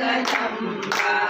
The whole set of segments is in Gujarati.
Kadamba.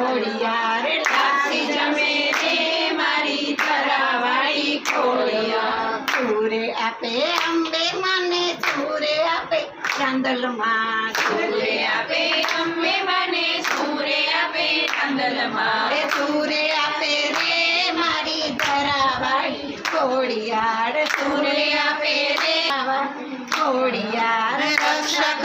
ખોડિયાર મારી તરાવાળી ખોડિયા આપે અંબે મને આપે ચાંદલમાં. તુરે આપે અંબે મને સૂરે આપે મારી ધરાવાળી ખોડિયાર તુરે આપે ખોડિયાર રક્ષક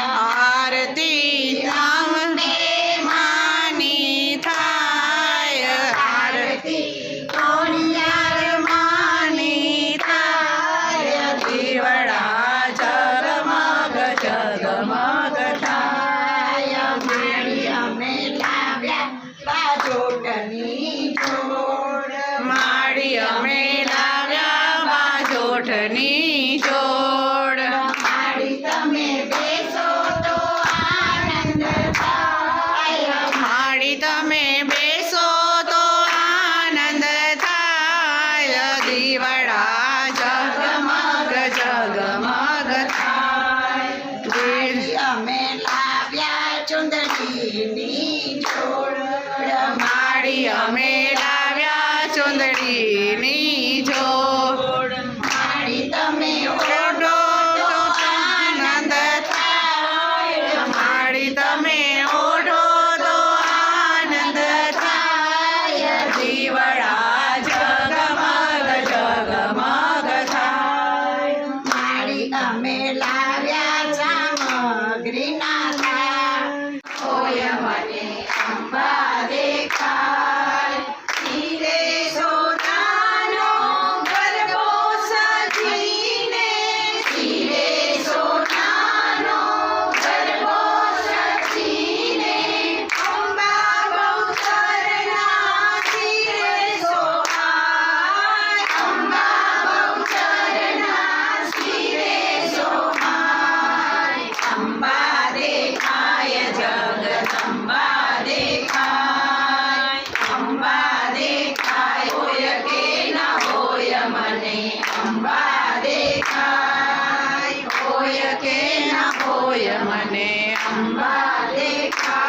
आरती मानी थाय। आरती मानी थाय। दिवड़ा जगमग जगमग थाय। मारिया में लाव्या बाजोटनी जोड़। मारिया में लाव्या बाजोटनी जोड़। અમે લાવ્યા ચુંદડીની જોડ માડી અમે લાવ્યા holy દેખાય હોય કે ના હોય મને અંબા દેખાય.